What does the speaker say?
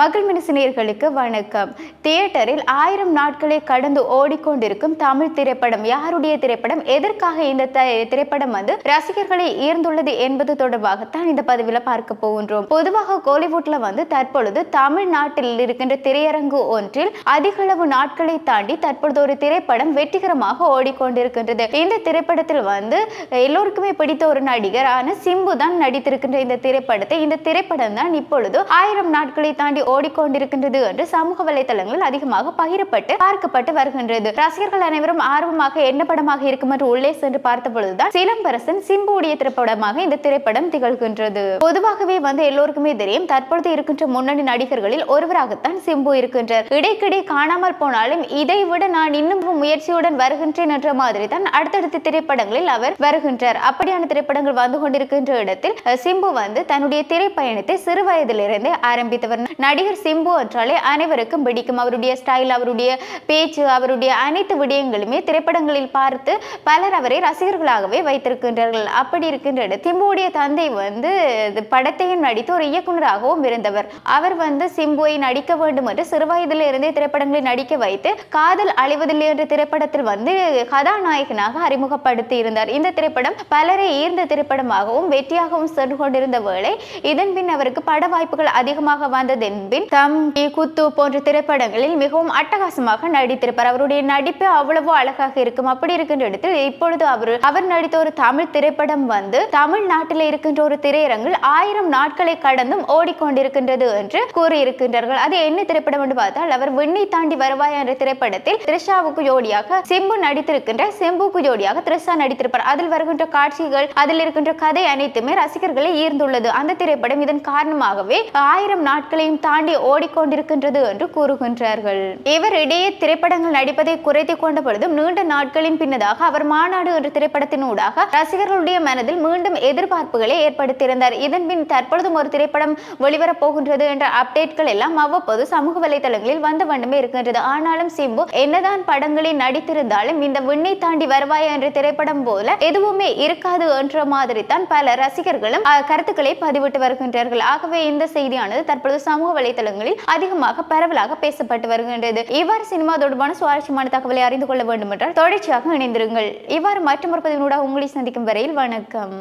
மகள் மினிசினியர்களுக்கு வணக்கம். தியேட்டரில் ஆயிரம் நாட்களை கடந்து ஓடிக்கொண்டிருக்கும் தமிழ் திரைப்படம் யாருடைய திரைப்படம் எதற்காக இந்த திரைப்படம் வந்து ரசிகர்களை ஈர்ந்துள்ளது என்பது தொடர்பாகத்தான் இந்த பதிவில் பார்க்க போகின்றோம். பொதுவாக கோலிவுட்ல வந்து தற்பொழுது தமிழ்நாட்டில் இருக்கின்ற திரையரங்கு ஒன்றில் அதிகளவு நாட்களை தாண்டி தற்பொழுது ஒரு திரைப்படம் வெற்றிகரமாக ஓடிக்கொண்டிருக்கின்றது. இந்த திரைப்படத்தில் வந்து எல்லோருக்குமே பிடித்த ஒரு நடிகர் ஆன சிம்பு தான் நடித்திருக்கின்ற இந்த திரைப்படத்தை. இந்த திரைப்படம் தான் இப்பொழுது ஆயிரம் நாட்களை தாண்டி ஓடிக்கொண்டிருக்கின்றது என்று சமூக வலைதளங்களில் அதிகமாக பகிரப்பட்டு பார்க்கப்பட்டு வருகின்றது. ரசிகர்கள் அனைவரும் ஆர்வமாக என்ன படமாக இருக்கும் என்று உள்ளே சென்று பார்த்த பொழுதுதான் சிலம்பரசன் சிம்புடைய திரைப்படமாக இந்த திரைப்படம் திகழ்கின்றது. பொதுவாகவே வந்து எல்லோருக்குமே தெரியும் தற்பொழுது இருக்கின்ற முன்னணி நடிகர்களில் ஒருவராகத்தான் சிம்பு இருக்கின்றார். இடைக்கிடை காணாமல் போனாலும் இதை விட நான் இன்னும் முயற்சியுடன் வருகின்றேன் என்ற மாதிரி தான் அடுத்தடுத்த திரைப்படங்களில் அவர் வருகின்றார். அப்படியான திரைப்படங்கள் வந்து கொண்டிருக்கின்ற இடத்தில் சிம்பு வந்து தன்னுடைய திரைப்பயணத்தை சிறு வயதிலிருந்தே ஆரம்பித்தவர். நடிகர் சிம்பு என்றாலே அனைவருக்கும் பிடிக்கும். அவருடைய ஸ்டைல் அவருடைய பேச்சு அவருடைய அனைத்து விடயங்களுமே திரைப்படங்களில் பார்த்து பலர் அவரை ரசிகர்களாகவே வைத்திருக்கின்றார்கள். அப்படி இருக்கின்ற சிம்புவுடைய தந்தை வந்து படத்தையும் நடித்து ஒரு இயக்குனராகவும் இருந்தவர். அவர் வந்து சிம்புவை நடிக்க வேண்டும் என்று சிறுவயதில் இருந்தே திரைப்படங்களில் நடிக்க வைத்து காதல் அழிவதில்லை என்ற திரைப்படத்தில் வந்து கதாநாயகனாக அறிமுகப்படுத்தி இருந்தார். இந்த திரைப்படம் பலரை ஈர்ந்த திரைப்படமாகவும் வெற்றியாகவும் சென்று கொண்டிருந்த வேளை இதன் பின் அவருக்கு பட வாய்ப்புகள் அதிகமாக வந்ததன் பின் தம் குத்து போன்ற திரைப்படங்களில் மிகவும் அட்டகாசமாக நடித்திருப்பார். அவருடைய நடிப்பு அவ்வளவு அழகாக இருக்கும். அப்படி இருக்கின்ற இடத்தில் இப்பொழுது அவர் அவர் நடித்த ஒரு தமிழ் திரைப்படம் வந்து தமிழ்நாட்டில் இருக்கின்ற ஒரு திரையரங்கில் ஆயிரம் நாட்களை கடந்தும் ஓடிக்கொண்டிருக்கின்றது என்று கூறியிருக்கின்றார்கள். அது என்ன திரைப்படம் என்று பார்த்தால் அவர் விண்ணை தாண்டி வருவாய் என்ற திரைப்படத்தில் த்ரிஷாவுக்கு ஜோடியாக சிம்பு நடித்திருக்கின்ற செம்புக்கு ஜோடியாக த்ரிஷா நடித்திருப்பார். அதில் வருகின்ற காட்சிகள் அதில் இருக்கின்ற கதை அனைத்துமே ரசிகர்களை ஈர்ந்துள்ளது. அந்த திரைப்படம் இதன் காரணமாகவே ஆயிரம் நாட்களையும் தாண்டி தாண்டி ஓடிக்கொண்டிருக்கின்றது என்று கூறுகின்றார்கள். இவர் இடையே திரைப்படங்கள் நடிப்பதை குறைத்து கொண்ட பொழுதும் நீண்ட நாட்களின் பின்னதாக அவர் மாநாடு என்ற திரைப்படத்தினூடாக ரசிகர்களுடைய மனதில் மீண்டும் எதிர்பார்ப்புகளை ஏற்படுத்தியிருந்தார். இதன் பின் தற்பொழுதும் ஒரு திரைப்படம் வெளிவரப் போகின்றது என்ற அப்டேட்கள் எல்லாம் அவ்வப்போது சமூக வலைதளங்களில் வந்த வண்ணமே இருக்கின்றது. ஆனாலும் சிம்பு என்னதான் படங்களில் நடித்திருந்தாலும் இந்த விண்ணை தாண்டி வருவாய் என்ற திரைப்படம் போல எதுவுமே இருக்காது என்ற மாதிரி தான் பல ரசிகர்களும் கருத்துக்களை பதிவிட்டு வருகின்றார்கள். ஆகவே இந்த செய்தியானது தற்பொழுது சமூக வலைதளங்களில் அதிகமாக பரவலாக பேசப்பட்டு வருகின்றது. இவ்வாறு சினிமா தொடர்பான சுவாரஸ்யமான தகவலை அறிந்து கொள்ள வேண்டும் என்றால் தொடர்ச்சியாக இணைந்திருங்கள். இவ்வாறு மற்றொரு பதிவினூடாக உங்களை சந்திக்கும் வரையில் வணக்கம்.